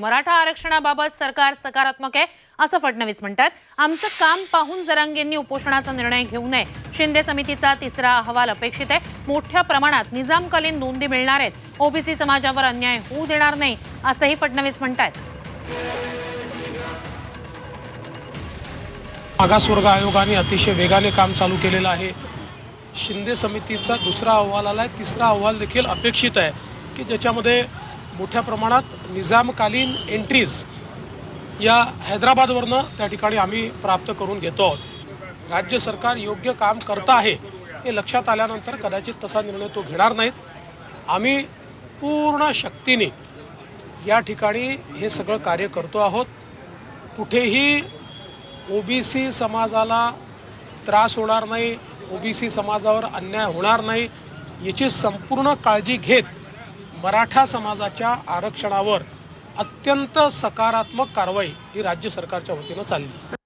मराठा आरक्षणाबाबत सरकार सकारात्मक आहे असं फडणवीस म्हणतात. आमचं काम पाहून जरांगेंनी उपोषणाचा निर्णय घेऊ नये. शिंदे समितीचा तिसरा अहवाल अपेक्षित आहे. मोठ्या प्रमाणात निजामकालीन नोंदी मिळणार आहेत. ओबीसी समाजावर अन्याय होऊ देणार नाही असंही फडणवीस म्हणतात मागासवर्ग आयोगाने अतिशय वेगाने काम चालू केलेलं आहे. शिंदे समितीचा दुसरा अहवाल आला आहे तिसरा अहवाल देखील अपेक्षित आहे की ज्याच्यामध्ये मोठ्या प्रमाणात निजामकालीन एंट्रीज या हैदराबादवरनं त्या ठिकाणी आम्ही प्राप्त करून घेतो आहोत. राज्य सरकार योग्य काम करत आहे हे लक्षात आल्यानंतर कदाचित तसा निर्णय तो घेणार नाहीत. आम्ही पूर्ण शक्तीने या ठिकाणी हे सगळं कार्य करतो आहोत. कुठेही ओबीसी समाजाला त्रास होणार नाही ओबीसी समाजावर अन्याय होणार नाही याची संपूर्ण काळजी घेत मराठा समाजाच्या आरक्षणावर अत्यंत सकारात्मक कारवाई ही राज्य सरकारच्या वतीनं चालली.